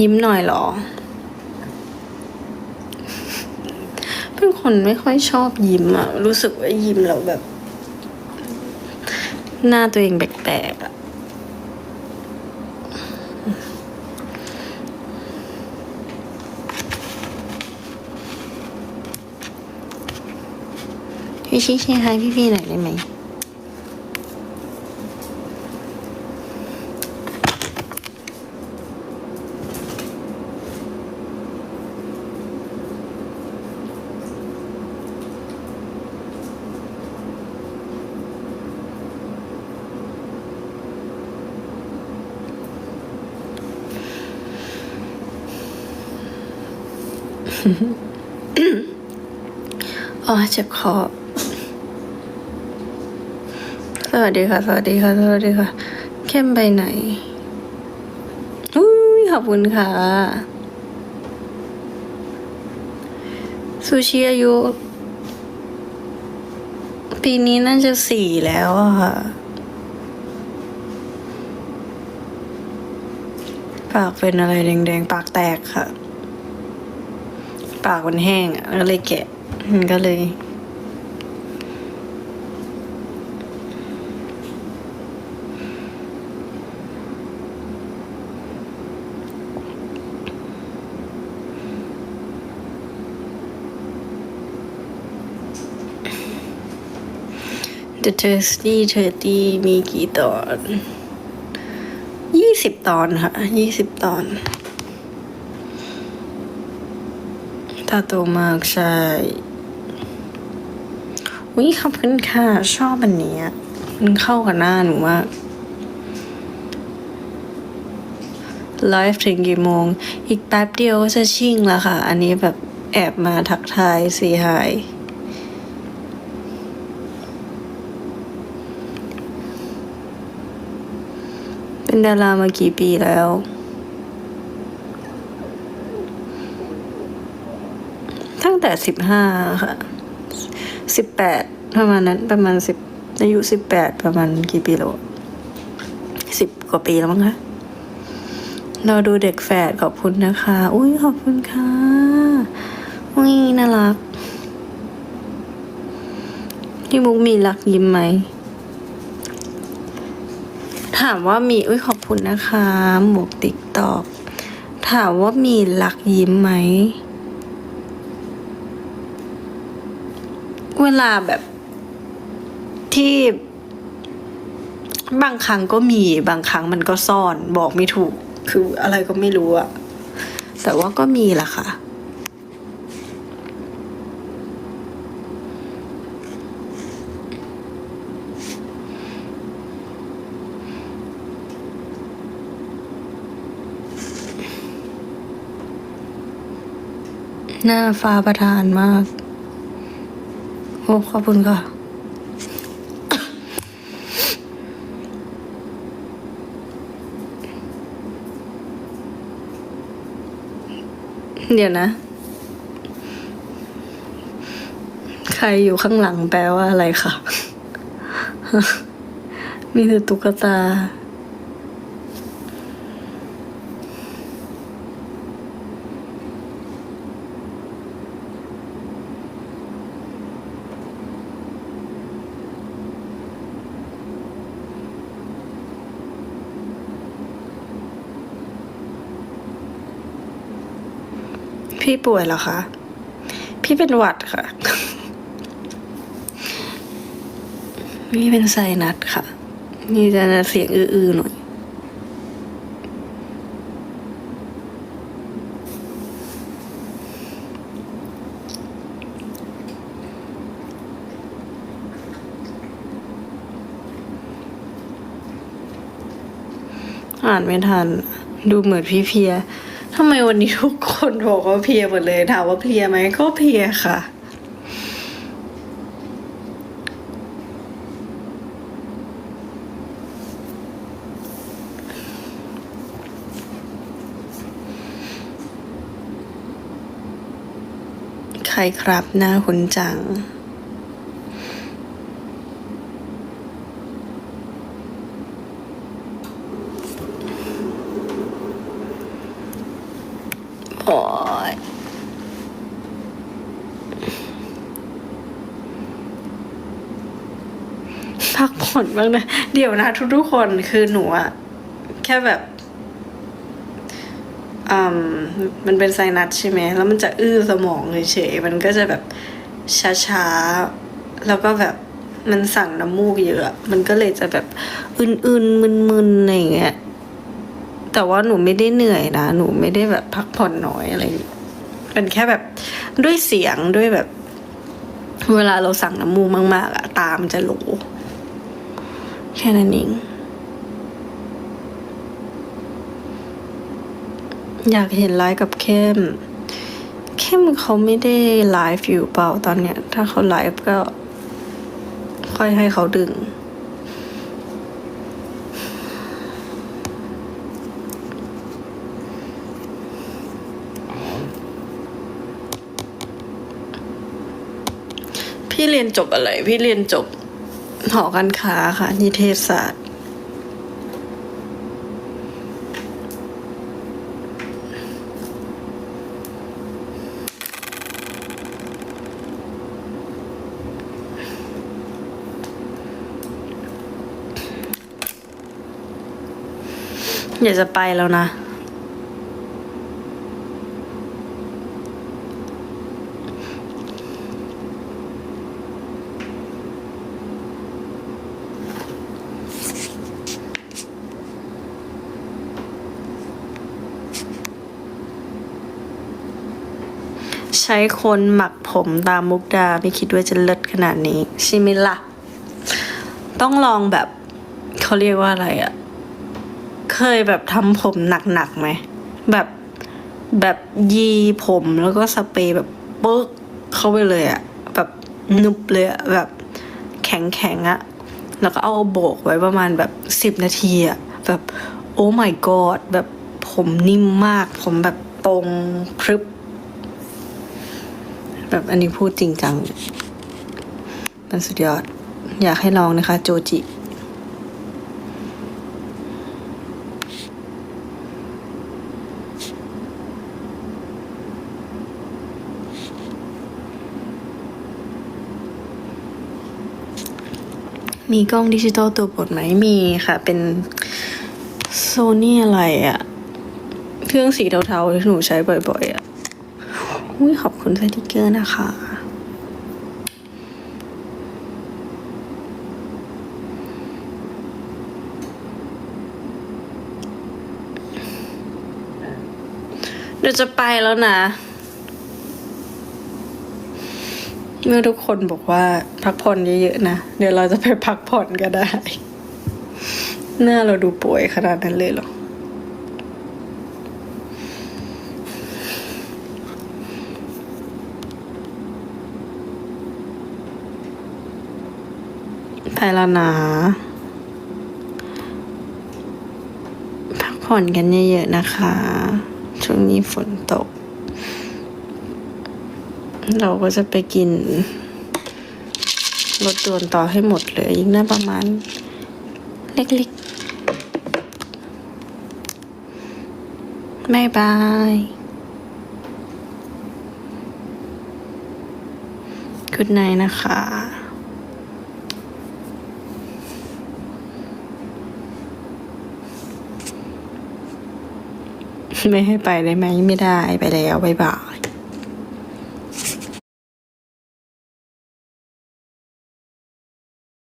ยิ้มหน่อยเหรอ เป็นคนไม่ค่อยชอบยิ้มอะรู้สึกว่ายิ้มแล้วแบบ หน้าตัวเองแปลกๆอะพี่ชี้ชี้ให้พี่ๆหน่อยได้ไหม อ๋อเจ็บคอสวัสดีค่ะ สวัสดีค่ะ สวัสดีค่ะ เข้มไปไหนอุ้ยขอบคุณค่ะ ซูชิอายุ ปีนี้น่าจะสี่แล้วอะค่ะ ปากเป็นอะไรแดงๆ ปากแตกค่ะ ปากมันแห้งอะก็เลยแกะมันก็เลย The Thirsty Thirty มีกี่ตอน ยี่สิบตอนค่ะยี่สิบตอน ตาโตมากใช่วิขอบคุณค่ะ ชอบอันนี้มันเข้ากับหน้าหนูมากไลฟ์ถึงกี่โมง อีกแป๊บเดียวก็จะชิ่งแล้วค่ะ อันนี้แบบแอบมาทักทายสีหาย เป็นดารามากี่ปีแล้ว ตั้งแต่สิบห้าค่ะสิบแปดประมาณนั้นประมาณสิบอายุสิบแปดประมาณกี่ปีแล้วสิบกว่าปีแล้วมั้งคะเราดูเด็กแฝดขอบคุณนะคะ อุ้ยขอบคุณค่ะ อุ้ยน่ารักพี่มุกมีรักยิ้มไหม ถามว่ามี อุ้ยขอบคุณนะคะ หมวกติ๊กตอก ถามว่ามีรักยิ้มไหม เวลาแบบที่บางครั้งก็มีบางครั้งมันก็ซ่อนบอกไม่ถูก คืออะไรก็ไม่รู้อะแต่ว่าก็มีแหละค่ะ หน้าฟ้าประทานมาก โอ้ขอบคุณค่ะเดี๋ยวนะ ใครอยู่ข้างหลังแปลว่าอะไรคะ มีแต่ตุ๊กตา พี่ป่วยเหรอคะ พี่เป็นหวัดค่ะพี่เป็นไซนัสค่ะมีแต่เสียงอื้อๆหน่อยอ่านไม่ทัน ดูเหมือนพี่เพีย ทำไมวันนี้ทุกคนบอกว่าเพลียหมดเลยถามว่าเพลียไหมก็เพลียค่ะ ใครครับหน้าคุณจัง โอ้ยพักผ่อนบ้างนะ เดี๋ยวนะทุกๆคนคือหนูอะแค่แบบอืมมันเป็นไซนัสใช่ไหม แล้วมันจะอื้อสมองเฉยๆ มันก็จะแบบช้าๆ แล้วก็แบบมันสั่งน้ำมูกเยอะ มันก็เลยจะแบบ อื่นๆ มึนๆ อะไรอย่างเงี้ย แต่ว่าหนูไม่ได้เหนื่อยนะ หนูไม่ได้แบบพักผ่อนน้อยอะไรเป็นแค่แบบด้วยเสียงด้วยแบบ เวลาเราสั่งน้ำมูกมาก ๆอะตามันจะโหลแค่นั้นเองอยากเห็นไลฟ์กับเข้ม เข้มเขาไม่ได้ไลฟ์อยู่เปล่าตอนเนี้ย ถ้าเขาไลฟ์ก็ค่อยให้เขาดึง พี่เรียนจบอะไร พี่เรียนจบหอการค้าค่ะ นิเทศศาสตร์ อยากจะไปแล้วนะ ใช้คนหมักผมตามมุกดา ไม่คิดว่าจะเลิศขนาดนี้ใช่ไหมล่ะ ต้องลองแบบเขาเรียกว่าอะไรอะเคยแบบทำผมหนักๆไหม แบบแบบยีผมแล้วก็สเปรย์แบบปึ๊กเข้าไปเลยอะแบบนุบเลยอะแบบแข็งแข็งๆอะแล้วก็เอาโบกไว้ประมาณแบบสิบนาทีอะแบบโอ้ my god แบบผมนิ่มมาก ผมแบบตรงพรึบ แบบอันนี้พูดจริงจังมันสุดยอด อยากให้ลองนะคะ โจจิมีกล้องดิจิตอลตัวโปรดไหมมีค่ะ เป็นโซนี่อะไรอะเครื่องสีเทาๆที่หนูใช้บ่อยๆอะ อุ้ยขอบคุณสติกเกอร์นะคะ เดี๋ยวจะไปแล้วนะ เมื่อทุกคนบอกว่าพักผ่อนเยอะๆนะ เดี๋ยวเราจะไปพักผ่อนก็ได้ หน้าเราดูป่วยขนาดนั้นเลยเหรอ ไปแล้วนะพักผ่อนกันเยอะๆนะคะ ช่วงนี้ฝนตก เราก็จะไปกินรถด่วนต่อให้หมดเลยยิ่งน่าประมาณ เล็กๆบายบายกุดไนนะคะ ไม่ให้ไปได้ไหมไม่ได้ไปแล้วบายบาย